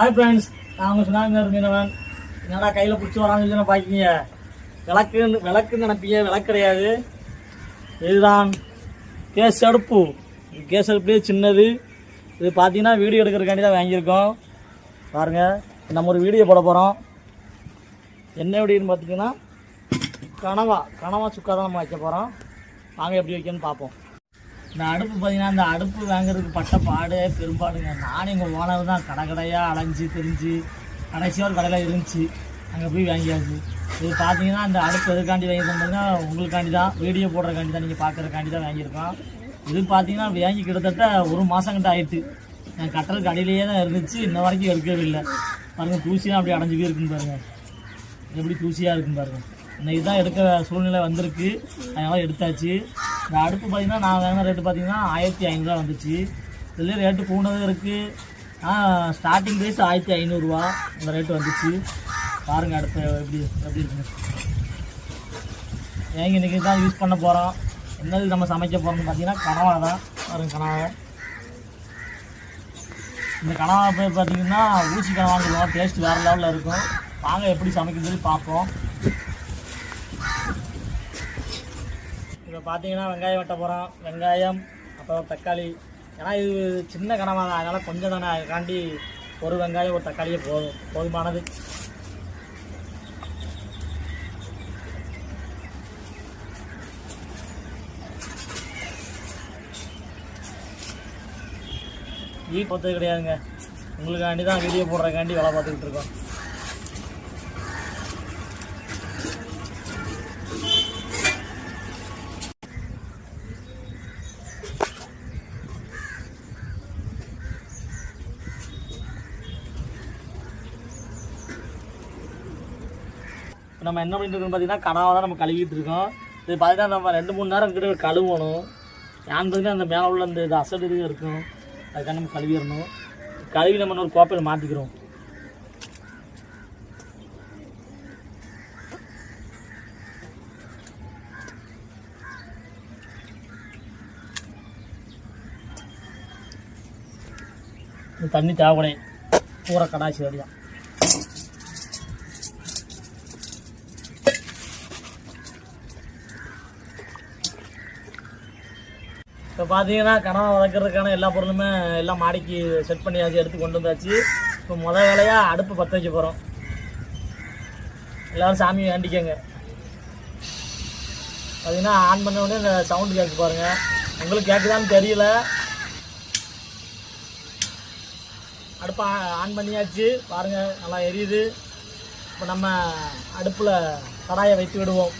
Hi friends நான் உங்கள் tsunami மீனவன். என்னடா கையில் பிடிச்சி வரான்னு சொல்லி பார்க்கிங்க விளக்கு விளக்குன்னு நினைப்பீங்க விளக்கு கிடையாது. இதுதான் கேஸ் அடுப்பு. கேஸ் அடுப்புலேயே சின்னது. இது பார்த்தீங்கன்னா வீடியோ எடுக்கிறதுக்காண்டி தான் வாங்கியிருக்கோம். பாருங்கள் நம்ம ஒரு வீடியோ போட போகிறோம் என்ன எப்படின்னு பார்த்தீங்கன்னா கனவா. கனவா சுக்கா தான் நம்ம வைக்க போகிறோம் நாங்கள் எப்படி வைக்கணும்னு பார்ப்போம் இந்த அடுப்பு பார்த்தீங்கன்னா இந்த அடுப்பு வாங்குறதுக்கு பட்ட பாடு பெரும்பாடுங்க. நானும் எங்கள் ஓனர் தான் கடை கடையாக அலைஞ்சு தெரிஞ்சு கடைசியாக ஒரு கடையில் இருந்துச்சு. அங்கே போய் வாங்கியாச்சு. இது பார்த்தீங்கன்னா அந்த அடுப்பு எதுக்காண்டி வாங்கியிருந்தோம்னா உங்களுக்காண்டி தான் வீடியோ போடுறதுக்காண்டி தான் நீங்கள் பார்க்குறக்காண்டி தான் வாங்கியிருக்கோம். இது பார்த்தீங்கன்னா வாங்கி கிட்டத்தட்ட ஒரு மாதம் கிட்ட ஆயிட்டு. நான் கட்டுறதுக்கு அடியிலேயே தான் இருந்துச்சு. இன்ன வரைக்கும் எடுக்கவே இல்லை. பாருங்கள் தூசியாக அப்படி அடைஞ்சிக்கே இருக்கும் இருக்குன்னு பாருங்கள் எப்படி தூசியாக இருக்கும் பாருங்கள் இன்னைக்கு தான் எடுக்கிற சூழ்நிலை வந்திருக்கு. அதனால் எடுத்தாச்சு. இந்த அடுப்பு பார்த்தீங்கன்னா நான் வாங்கின ரேட்டு பார்த்தீங்கன்னா ஆயிரத்தி ஐநூறுரூவா வந்துச்சு. இதுலேயே ரேட்டு கூடதும் இருக்குது ஆனால் ஸ்டார்டிங் ப்ரைஸ் ஆயிரத்தி ஐநூறுரூவா இந்த ரேட்டு வந்துச்சு. பாருங்கள் அடுப்பு எப்படி எப்படி இருக்குன்னு. ஏங்க இன்றைக்கி தான் யூஸ் பண்ண போகிறோம் என்னது நம்ம சமைக்க போகிறோம்னு பார்த்தீங்கன்னா கனவா தான். பாருங்கள் கனவா. இந்த கனவா போய் பார்த்தீங்கன்னா ஊசி கனவான்னு சொல்லுவோம் டேஸ்ட் வேறு லெவலில் இருக்கும். வாங்க எப்படி சமைக்கிறதுன்னு பார்ப்போம். இப்போ பார்த்தீங்கன்னா வெங்காயம் வெட்ட போகிறோம் வெங்காயம் அப்புறம் தக்காளி. ஏன்னா இது சின்ன கனமாக தான். அதனால் கொஞ்சம் தானே அதுக்காண்டி ஒரு வெங்காயம் ஒரு தக்காளியே போதும். போதுமானது. ஈ பொறுத்தது கிடையாதுங்க. உங்களுக்காண்டி தான் வீடியோ போடுறதுக்காண்டி வேலை பார்த்துக்கிட்டு இருக்கோம். நம்ம என்ன பண்ணிட்டு இருக்கோம் பார்த்தீங்கன்னா கனவை தான் நம்ம கழுவிட்டு இருக்கோம். இது பார்த்தீங்கன்னா நம்ம ரெண்டு மூணு நேரம் கிட்ட கழுவணும். ஏன்னு பார்த்தீங்கன்னா அந்த மேலே உள்ள அந்த இது அசல் இது இருக்கும். அதுக்காக நம்ம கழுவிடணும். கழுவி நம்ம ஒரு கோப்பையில் மாற்றிக்கிறோம் தண்ணி தேவைப்படை பூரா கடாச்சி வழியாக இப்போ பார்த்தீங்கன்னா கனவை வளர்க்குறதுக்கான எல்லா பொருளுமே எல்லாம் மாடிக்கு செட் பண்ணியாச்சு எடுத்து கொண்டு வந்தாச்சு. இப்போ முத வேலையாக அடுப்பு பற்ற வைக்க போகிறோம் எல்லோரும் சாமி வேண்டிக்கங்க. பார்த்தீங்கன்னா ஆன் பண்ண உடனே இந்த சவுண்டு கேட்க பாருங்கள் உங்களுக்கு கேட்குதான்னு தெரியல. அடுப்பை ஆன் பண்ணியாச்சு. பாருங்கள் நல்லா எரியுது. இப்போ நம்ம அடுப்பில் கடாயை வைத்து விடுவோம்.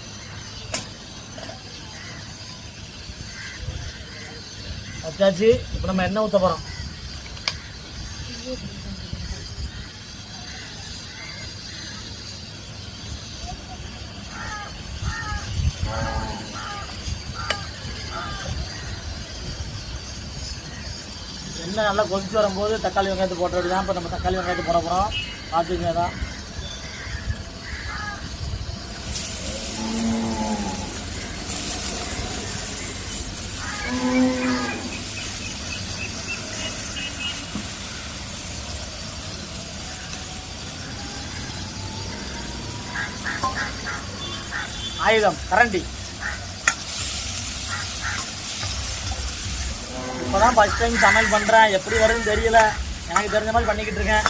வச்சாச்சு இப்போ நம்ம எண்ணெய் ஊற்ற போகிறோம் எண்ணெய் நல்லா கொதிச்சு வரும்போது தக்காளி வெங்காயத்தை போட்டு தான் இப்போ நம்ம தக்காளி வெங்காயத்தை போட போகிறோம் பார்த்துங்க தான் ஆயுதம் கரண்டி. இப்போதான் ஃபஸ்ட் டைம் சமையல் பண்ணுறேன் எப்படி வருதுன்னு தெரியல. எனக்கு தெரிஞ்ச மாதிரி பண்ணிக்கிட்டு இருக்கேன்.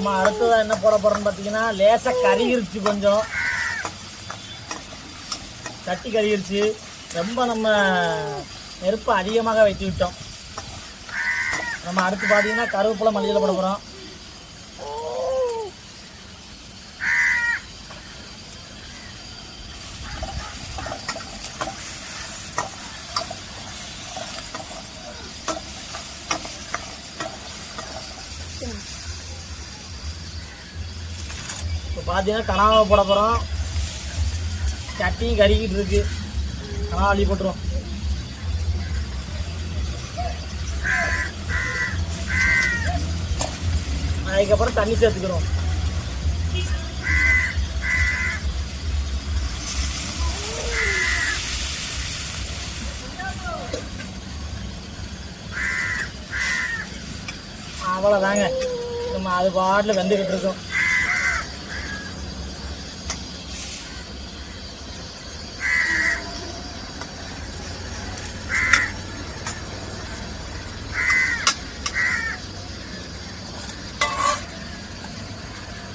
நம்ம அடுத்ததாக என்ன போட போகிறோம்னு பார்த்தீங்கன்னா லேசாக கருகிருச்சு கொஞ்சம். கட்டி கருகிருச்சு ரொம்ப நம்ம நெருப்பு அதிகமாக வைத்து விட்டோம். நம்ம அடுத்து பார்த்தீங்கன்னா கருவேப்பிலை மல்லியில் போட போகிறோம் இப்போ பார்த்தீங்கன்னா கனாவை போட போகிறோம் சட்டியும் கறிக்கிட்டு இருக்கு. ஆனால் அள்ளி போட்டுருவோம். அதுக்கப்புறம் தண்ணி சேர்த்துக்கிறோம். அவ்வளோதாங்க நம்ம அது பாட்டில் வெந்துக்கிட்டு இருக்கோம்.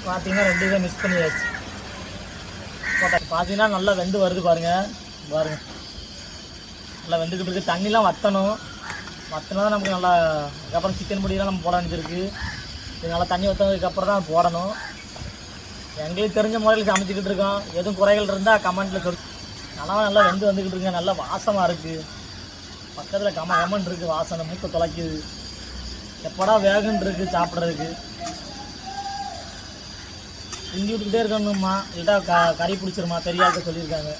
பார்த்தீங்கன்னா ரெண்டு இதை மிக்ஸ் பண்ணியாச்சு. போட்டா பார்த்தீங்கன்னா நல்லா வெந்து வருது பாருங்க. பாருங்க. நல்லா வெந்துக்கிட்டு இருக்கு. தண்ணிலாம் வற்றணும் வற்றினா தான் நமக்கு நல்லா அதுக்கப்புறம் சிக்கன் பொடியெல்லாம் நம்ம போட வேண்டியிருக்கு. இது நல்லா தண்ணி ஊற்றினதுக்கப்புறம் தான் போடணும். எங்களுக்கு தெரிஞ்ச முறையில் சமைச்சிக்கிட்டு இருக்கோம். எதுவும் குறைகள் இருந்தால் கமெண்ட்டில் சொல் நல்லா நல்லா வெந்து வந்துக்கிட்டு இருக்குங்க. நல்லா வாசமாக இருக்குது பக்கத்தில் கம கமன் இருக்குது வாசனை மூக்க தொலைக்குது. எப்படா வேகன் இருக்குது சாப்பிட்றதுக்கு. கிண்டி விட்டுக்கிட்டே இருக்கணும்மா. இல்லட்டா க கறி பிடிச்சிருமா தெரியாத சொல்லியிருக்காங்க.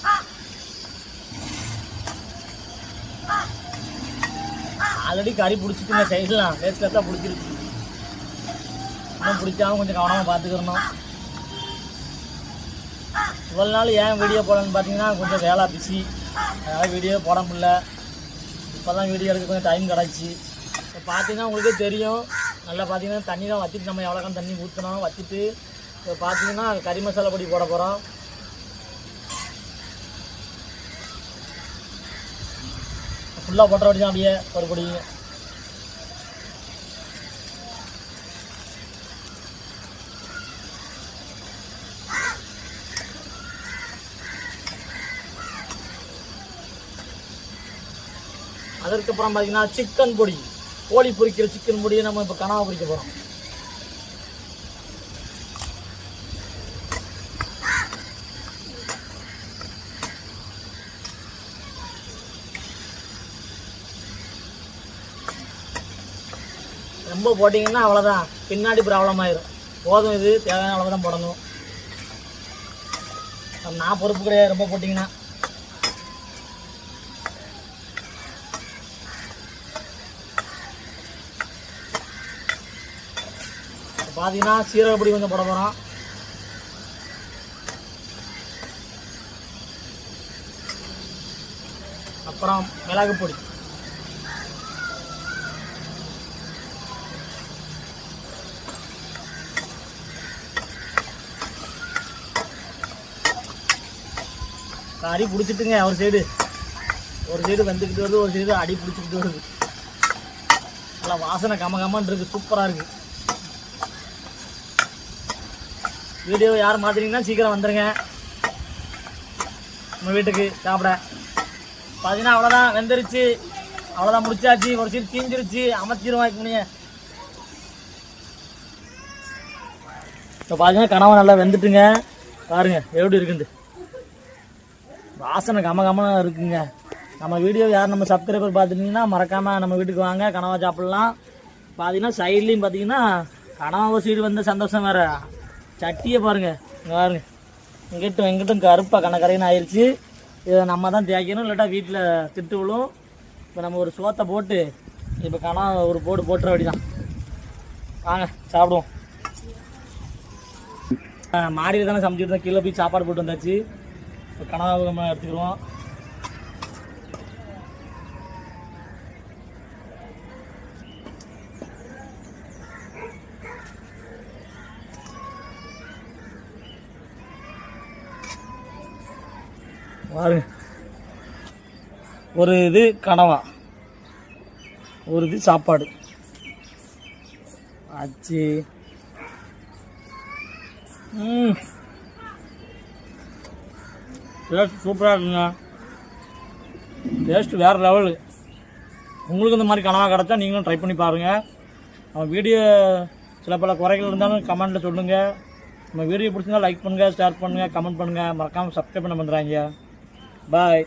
ஆல்ரெடி கறி பிடிச்சிட்டுங்க செய்யலாம் லேஸ் லேஸாக பிடிச்சிருக்கு. இன்னும் பிடிச்சாலும் கொஞ்சம் கவனமாக பார்த்துக்கிறணும் இவ்வளோ நாள் ஏன் வீடியோ போடணும்னு பார்த்தீங்கன்னா கொஞ்சம் வேலை பிஸி அதனால் வீடியோ போட முடில இப்போ தான் வீடியோ எடுக்க கொஞ்சம் டைம் கிடச்சி. இப்போ பார்த்தீங்கன்னா உங்களுக்கே தெரியும். நல்லா பார்த்தீங்கன்னா தண்ணி தான் வச்சுட்டு நம்ம எவ்வளோக்கான தண்ணி ஊற்றணும் வச்சுட்டு இப்போ பார்த்தீங்கன்னா கறி மசாலா பொடி போட போகிறோம் ஃபுல்லாக போட்டுற தான் அப்படியே ஒரு பொடி. அதற்கப்புறம் பார்த்தீங்கன்னா சிக்கன் பொடி. கோழி பொரிக்கிற சிக்கன் பொடியை நம்ம இப்போ கனவா பொரிக்க போகிறோம் ரொம்ப போட்டிங்கன்னா அவ்வளோதான் பின்னாடி ப்ராப்ளம் ஆயிரும். போதும் இது தேவையான அளவு தான் போடணும் நான் பொறுப்பு கிடையாது ரொம்ப போட்டிங்கன்னா. பார்த்தீங்கன்னா சீரகப்பொடி கொஞ்சம் போட போகிறோம் அப்புறம் மிளகு பொடி. அடி பிடிச்சிட்டுங்க ஒரு சைடு ஒரு சைடு வந்துக்கிட்டு வருது ஒரு சைடு அடி பிடிச்சிக்கிட்டு வருது. நல்லா வாசனை கம கமன்னு சூப்பராக இருக்கு. வீடியோ யார் மாற்றினீங்கன்னா சீக்கிரம் வந்துடுங்க நம்ம வீட்டுக்கு சாப்பிட. பார்த்தீங்கன்னா அவ்வளோதான் வெந்துருச்சு. அவ்வளோதான் முடிச்சாச்சு. ஒரு சைடு தீஞ்சிருச்சு. அமைச்சிரும் வாய்க்க முடியும் இப்போ பார்த்தீங்கன்னா கனவை நல்லா வெந்துட்டுங்க. பாருங்க எப்படி இருக்குது வாசனை கம கம இருக்குங்க. நம்ம வீடியோ யார் நம்ம சப்ஸ்கிரைபர் பார்த்துட்டீங்கன்னா மறக்காமல் நம்ம வீட்டுக்கு வாங்க கனவா சாப்பிட்லாம். பார்த்தீங்கன்னா சைட்லேயும் பார்த்தீங்கன்னா கனவா சைடு வந்த சந்தோஷம் வேறு. சட்டியை பாருங்க இங்கே பாருங்க. இங்கிட்டும் இங்கிட்டும் கருப்பாக கணக்கரைன்னு ஆயிடுச்சு இதை நம்ம தான் தேய்க்கணும் இல்லாட்டா வீட்டில் திட்டு விழும். இப்போ நம்ம ஒரு சோத்தை போட்டு இப்போ கனவா ஒரு போடு போட்டுற வேண்டிதான். வாங்க சாப்பிடுவோம். மாடியில் தானே சமைச்சிட்டு தான் கீழே போய் சாப்பாடு போட்டு வந்தாச்சு. இப்போ கனவா நம்ம எடுத்துக்கிடுவோம் பாருங்க. ஒரு இது கனவா. ஒரு இது சாப்பாடு. ஆச்சு. ம். டேஸ்ட் சூப்பராக இருக்குங்க. டேஸ்ட்டு வேறு லெவலு உங்களுக்கு இந்த மாதிரி கனவாக கிடச்சா நீங்களும் ட்ரை பண்ணி பாருங்கள் நம்ம வீடியோ சில பல குறைகள் இருந்தாலும் கமெண்ட்டில் சொல்லுங்கள் நம்ம வீடியோ பிடிச்சிருந்தா லைக் பண்ணுங்கள் ஷேர் பண்ணுங்கள் கமெண்ட் பண்ணுங்கள் மறக்காமல் சப்ஸ்கிரைப் பண்ண பண்ணுறாங்க பாய்